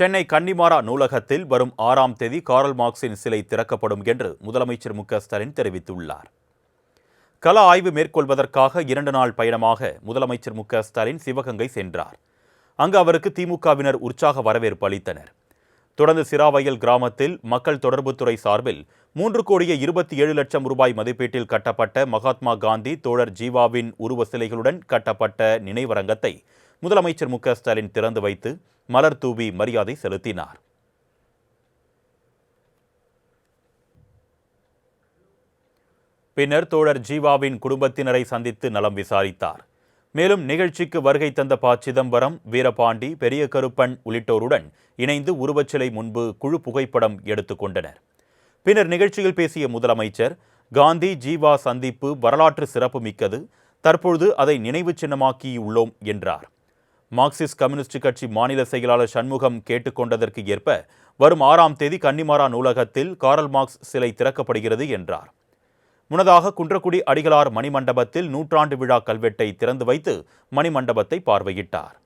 Chennai Connemara நூலகத்தில் வரும் ஆறாம் தேதி காரல் மார்க்சின் சிலை திறக்கப்படும் என்று முதலமைச்சர் மு ஸ்டாலின் தெரிவித்துள்ளார். கள ஆய்வு மேற்கொள்வதற்காக இரண்டு நாள் பயணமாக முதலமைச்சர் மு ஸ்டாலின் சிவகங்கை சென்றார். அங்கு அவருக்கு திமுகவினர் உற்சாக வரவேற்பு அளித்தனர். தொடர்ந்து சிராவயல் கிராமத்தில் மக்கள் தொடர்புத்துறை சார்பில் மூன்று கோடியே இருபத்தி ஏழு லட்சம் ரூபாய் மதிப்பீட்டில் கட்டப்பட்ட மகாத்மா காந்தி தோழர் ஜீவாவின் உருவ சிலைகளுடன் கட்டப்பட்ட நினைவரங்கத்தை முதலமைச்சர் மு ஸ்டாலின் திறந்து வைத்து மலர் தூவி மரியாதை செலுத்தினார். பின்னர் தோழர் ஜீவாவின் குடும்பத்தினரை சந்தித்து நலம் விசாரித்தார். மேலும் நிகழ்ச்சிக்கு வருகை தந்த ப. சிதம்பரம் வீரபாண்டி பெரிய கருப்பன் உள்ளிட்டோருடன் இணைந்து உருவச்சிலை முன்பு குழு புகைப்படம் எடுத்துக்கொண்டனர் பின்னர் நிகழ்ச்சியில் பேசிய முதலமைச்சர் காந்தி ஜீவா சந்திப்பு வரலாற்று சிறப்பு மிக்கது தற்பொழுது அதை நினைவு சின்னமாக்கியுள்ளோம் என்றார். மார்க்சிஸ்ட் கம்யூனிஸ்ட் கட்சி மாநில செயலாளர் சண்முகம் கேட்டுக்கொண்டதற்கு ஏற்ப வரும் ஆறாம் தேதி கன்னிமாரா நூலகத்தில் காரல் மார்க்ஸ் சிலை திறக்கப்படுகிறது என்றார். முன்னதாக குன்றக்குடி அடிகளார் மணிமண்டபத்தில் நூற்றாண்டு விழா கல்வெட்டை திறந்து வைத்து மணிமண்டபத்தை பார்வையிட்டார்.